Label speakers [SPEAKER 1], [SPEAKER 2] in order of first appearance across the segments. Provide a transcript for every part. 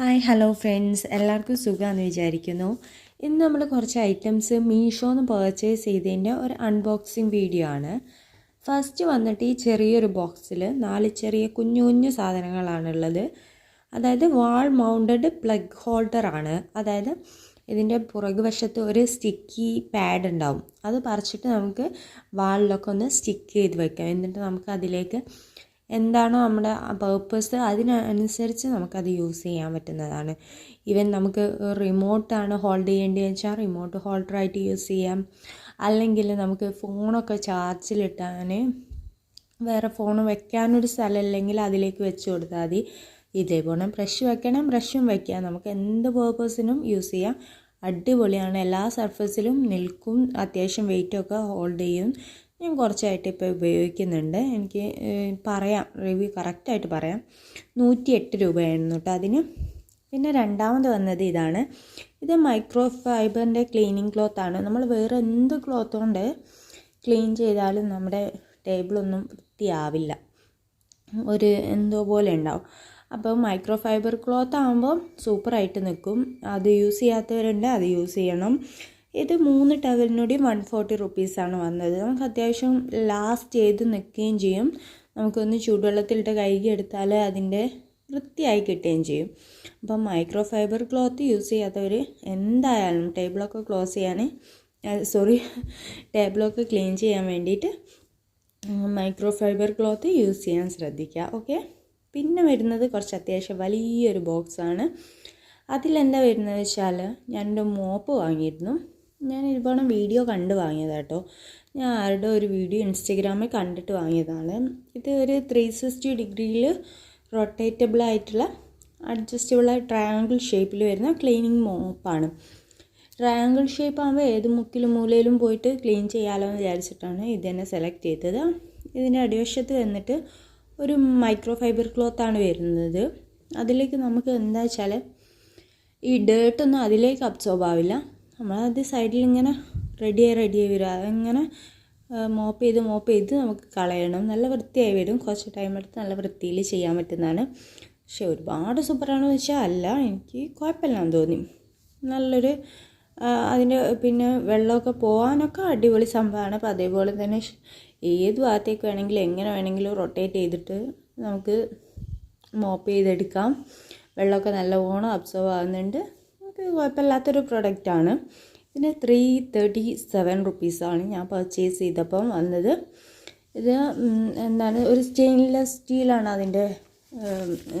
[SPEAKER 1] Hi hello friends എല്ലാവർക്കും സുഖമാണെന്ന് വിചാരിക്കുന്നു. ഇന്ന് നമ്മൾ കുറച്ച് ഐറ്റംസ് മീഷോന്ന് പർച്ചേസ് ചെയ്തതിന്റെ ഒരു അൺബോക്സിങ് വീഡിയോ ആണ്. ഫസ്റ്റ് വന്നിട്ട് ഈ ചെറിയൊരു ബോക്സിൽ നാല് ചെറിയ കുഞ്ഞു കുഞ്ഞു സാധനങ്ങളാണുള്ളത്. അതായത് വാൾ മൗണ്ടഡ് പ്ലഗ് ഹോൾഡർ ആണ്. അതായത് ഇതിന്റെ പുറകുവശത്ത് ഒരു സ്റ്റിക്കി പാഡ് ഉണ്ടാവും. അത് പറിച്ചിട്ട് നമുക്ക് വാളിലൊക്കെ ഒന്ന് സ്റ്റിക്ക് ചെയ്ത് വെക്കാം. എന്നിട്ട് നമുക്ക് അതിലേക്ക് എന്താണോ നമ്മുടെ പേർപ്പസ് അതിനനുസരിച്ച് നമുക്കത് യൂസ് ചെയ്യാൻ പറ്റുന്നതാണ്. ഈവൻ നമുക്ക് റിമോട്ടാണ് ഹോൾഡ് ചെയ്യേണ്ടതെന്ന് വെച്ചാൽ റിമോട്ട് ഹോൾഡറായിട്ട് യൂസ് ചെയ്യാം. അല്ലെങ്കിൽ നമുക്ക് ഫോണൊക്കെ ചാർജിലിട്ടാൻ വേറെ ഫോൺ വെക്കാനൊരു സ്ഥലമില്ലെങ്കിൽ അതിലേക്ക് വെച്ച് കൊടുത്താൽ മതി. ഇതേപോലെ ബ്രഷ് വെക്കണം. ബ്രഷും വെക്കാം. നമുക്ക് എന്ത് പേർപ്പസിനും യൂസ് ചെയ്യാം. അടിപൊളിയാണ്. എല്ലാ സർഫസിലും നിൽക്കും. അത്യാവശ്യം വെയിറ്റൊക്കെ ഹോൾഡ് ചെയ്യും. ഞാൻ കുറച്ചായിട്ട് ഇപ്പോൾ ഉപയോഗിക്കുന്നുണ്ട്. എനിക്ക് പറയാം റിവ്യൂ കറക്റ്റായിട്ട് പറയാം. നൂറ്റി എട്ട് രൂപയായിരുന്നു കേട്ടോ അതിന്. പിന്നെ രണ്ടാമത് വന്നത് ഇതാണ്. ഇത് മൈക്രോ ഫൈബറിന്റെ ക്ലീനിങ് ക്ലോത്താണ് നമ്മൾ വേറെ എന്ത് ക്ലോത്ത് കൊണ്ട് ക്ലീൻ ചെയ്താലും നമ്മുടെ ടേബിളൊന്നും വൃത്തിയാവില്ല. ഒരു എന്തോ പോലെ ഉണ്ടാവും. അപ്പോൾ മൈക്രോ ഫൈബർ ക്ലോത്ത് ആകുമ്പോൾ സൂപ്പറായിട്ട് നിൽക്കും. അത് യൂസ് ചെയ്യാത്തവരുണ്ട് അത് യൂസ് ചെയ്യണം. ഇത് മൂന്ന് ടവലിനൂടെയും വൺ ഫോർട്ടി റുപ്പീസാണ് വന്നത്. നമുക്ക് അത്യാവശ്യം ലാസ്റ്റ് ചെയ്ത് നിൽക്കുകയും ചെയ്യും. നമുക്കൊന്ന് ചൂടുവെള്ളത്തിലിട്ട് കഴുകി എടുത്താൽ അതിന്റെ വൃത്തിയായി കിട്ടുകയും ചെയ്യും. അപ്പം മൈക്രോ ഫൈബർ ക്ലോത്ത് യൂസ് ചെയ്യാത്തവർ എന്തായാലും ടേബിളൊക്കെ ക്ലോസ് ചെയ്യാൻ സോറി ടേബിളൊക്കെ ക്ലീൻ ചെയ്യാൻ വേണ്ടിയിട്ട് മൈക്രോ ഫൈബർ ക്ലോത്ത് യൂസ് ചെയ്യാൻ ശ്രദ്ധിക്കുക. ഓക്കെ പിന്നെ വരുന്നത് കുറച്ച് അത്യാവശ്യം വലിയൊരു ബോക്സാണ് അതിലെന്താ വരുന്നത് വെച്ചാൽ ഞാനൊരു മോപ്പ് വാങ്ങിയിരുന്നു. ഞാൻ ഇതുപോലെ വീഡിയോ കണ്ട് വാങ്ങിയതാണ് കേട്ടോ ഞാൻ ആരുടെ ഒരു വീഡിയോ ഇൻസ്റ്റഗ്രാമിൽ കണ്ടിട്ട് വാങ്ങിയതാണ്. ഇത് ഒരു ത്രീ സിക്സ്റ്റി ഡിഗ്രിയിൽ റൊട്ടേറ്റബിൾ ആയിട്ടുള്ള അഡ്ജസ്റ്റബിൾ ആയി ട്രയാങ്കിൾ ഷേപ്പിൽ വരുന്ന ക്ലീനിങ് മോപ്പാണ് ട്രയാങ്കിൾ ഷേപ്പ് ആകുമ്പോൾ ഏത് മുക്കിലും മൂലയിലും പോയിട്ട് ക്ലീൻ ചെയ്യാമല്ലോ എന്ന് വിചാരിച്ചിട്ടാണ് ഇത് തന്നെ സെലക്ട് ചെയ്തത്. ഇതിന്റെ അടിവശത്ത് വന്നിട്ട് ഒരു മൈക്രോ ഫൈബർ ക്ലോത്താണ് വരുന്നത്. അതിലേക്ക് നമുക്ക് എന്താ വെച്ചാൽ ഈ ഡേർട്ടൊന്നും അതിലേക്ക് അബ്സോർബ് ആവില്ല. നമ്മളത് സൈഡിൽ ഇങ്ങനെ റെഡിയായി റെഡിയായി വരും. അതിങ്ങനെ മോപ്പ് ചെയ്ത് മോപ്പ് ചെയ്ത് നമുക്ക് കളയണം. നല്ല വൃത്തിയായി വരും. കുറച്ച് ടൈം എടുത്ത് നല്ല വൃത്തിയിൽ ചെയ്യാൻ പറ്റുന്നതാണ്. പക്ഷെ ഒരുപാട് സൂപ്പറാണെന്ന് വെച്ചാൽ അല്ല. എനിക്ക് കുഴപ്പമില്ലാന്ന് തോന്നി. നല്ലൊരു അതിന്റെ പിന്നെ വെള്ളമൊക്കെ പോകാനൊക്കെ അടിപൊളി സംഭവമാണ്. അപ്പോൾ അതേപോലെ തന്നെ ഏത് ഭാഗത്തേക്ക് വേണമെങ്കിലും എങ്ങനെ വേണമെങ്കിലും റൊട്ടേറ്റ് ചെയ്തിട്ട് നമുക്ക് മോപ്പ് ചെയ്തെടുക്കാം. വെള്ളമൊക്കെ നല്ലവണ്ണം അബ്സോർവ് ആകുന്നുണ്ട് നമുക്ക് കുഴപ്പമില്ലാത്തൊരു പ്രൊഡക്റ്റാണ് ഇതിന് ത്രീ തേർട്ടി സെവൻ റുപ്പീസാണ് ഞാൻ പർച്ചേസ് ചെയ്തപ്പം വന്നത്. ഇത് എന്താണ് ഒരു സ്റ്റെയിൻലെസ് സ്റ്റീലാണ് അതിന്റെ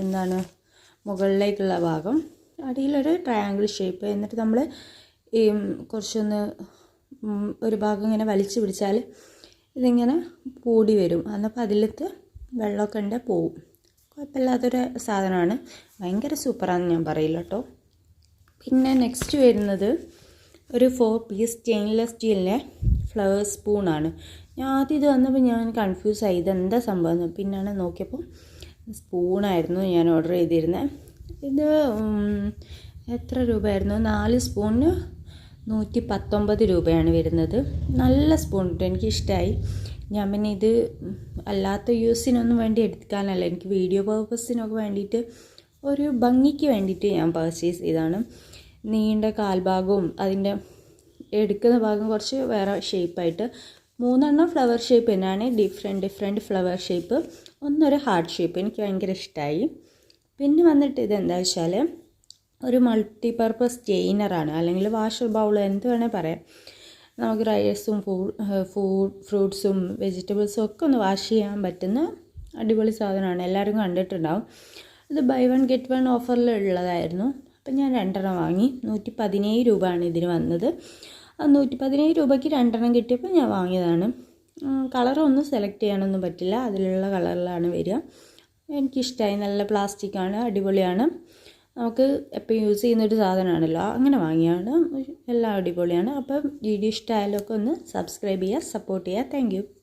[SPEAKER 1] എന്താണ് മുകളിലേക്കുള്ള ഭാഗം. അടിയിലൊരു ട്രയാങ്കിൾ ഷേപ്പ് എന്നിട്ട് നമ്മൾ ഈ കുറച്ചൊന്ന് ഒരു ഭാഗം ഇങ്ങനെ വലിച്ചു പിടിച്ചാൽ ഇതിങ്ങനെ കൂടി വരും. എന്നപ്പോൾ അതിലത്ത് വെള്ളമൊക്കെ ഉണ്ട് പോവും. കുഴപ്പമില്ലാത്തൊരു സാധനമാണ്. ഭയങ്കര സൂപ്പറാണെന്ന് ഞാൻ പറയില്ല കേട്ടോ പിന്നെ നെക്സ്റ്റ് വരുന്നത് ഒരു ഫോർ പീസ് സ്റ്റെയിൻലെസ് സ്റ്റീലിന്റെ ഫ്ലവർ സ്പൂണാണ് ഞാൻ ആദ്യം ഇത് വന്നപ്പോൾ ഞാൻ കൺഫ്യൂസ് ആയി. ഇതെന്താ സംഭവം പിന്നാണ് നോക്കിയപ്പോൾ സ്പൂണായിരുന്നു ഞാൻ ഓർഡർ ചെയ്തിരുന്നത് ഇത് എത്ര രൂപയായിരുന്നു? നാല് സ്പൂണിന് നൂറ്റി പത്തൊമ്പത് രൂപയാണ് വരുന്നത്. നല്ല സ്പൂൺ എനിക്ക് എനിക്കിഷ്ടമായി ഞാൻ പിന്നെ ഇത് അല്ലാത്ത യൂസിനൊന്നും വേണ്ടി എടുക്കാനല്ല. എനിക്ക് വീഡിയോ പർപ്പസിനൊക്കെ വേണ്ടിയിട്ട് ഒരു ഭംഗിക്ക് വേണ്ടിയിട്ട് ഞാൻ പർച്ചേസ് ചെയ്തതാണ് നീണ്ട കാൽഭാഗവും അതിന്റെ എടുക്കുന്ന ഭാഗം കുറച്ച് വേറെ ഷേപ്പായിട്ട് മൂന്നെണ്ണം ഫ്ലവർ ഷേപ്പ് തന്നെയാണ്. ഡിഫറെന്റ് ഡിഫറെന്റ് ഫ്ലവർ ഷേപ്പ് ഒന്നൊരു ഹാർട്ട് ഷേപ്പ് എനിക്ക് ഭയങ്കര ഇഷ്ടമായി പിന്നെ വന്നിട്ട് ഇതെന്താ വെച്ചാൽ ഒരു മൾട്ടി പർപ്പസ് സ്റ്റെയിനറാണ് അല്ലെങ്കിൽ വാഷർ ബൗൾ എന്ത് വേണേൽ പറയാം. നമുക്ക് റൈസും ഫുഡ് ഫ്രൂട്ട്സും വെജിറ്റബിൾസും ഒക്കെ ഒന്ന് വാഷ് ചെയ്യാൻ പറ്റുന്ന അടിപൊളി സാധനമാണ്. എല്ലാവരും കണ്ടിട്ടുണ്ടാവും. ഇത് ബൈ വൺ ഗെറ്റ് വൺ ഓഫറിൽ ഉള്ളതായിരുന്നു. അപ്പം ഞാൻ രണ്ടെണ്ണം വാങ്ങി. നൂറ്റി പതിനേഴ് രൂപയാണ് ഇതിന് വന്നത്. ആ നൂറ്റി പതിനേഴ് രൂപയ്ക്ക് രണ്ടെണ്ണം കിട്ടിയപ്പോൾ ഞാൻ വാങ്ങിയതാണ്. കളറൊന്നും സെലക്ട് ചെയ്യാനൊന്നും പറ്റില്ല. അതിലുള്ള കളറിലാണ് വരിക. എനിക്കിഷ്ടമായി നല്ല പ്ലാസ്റ്റിക്കാണ് അടിപൊളിയാണ്. നമുക്ക് എപ്പോൾ യൂസ് ചെയ്യുന്നൊരു സാധനമാണല്ലോ. അങ്ങനെ വാങ്ങിയാണ്. എല്ലാം അടിപൊളിയാണ്. അപ്പം വീഡിയോ ഇഷ്ടമായാലൊക്കെ ഒന്ന് സബ്സ്ക്രൈബ് ചെയ്യുക സപ്പോർട്ട് ചെയ്യുക. താങ്ക്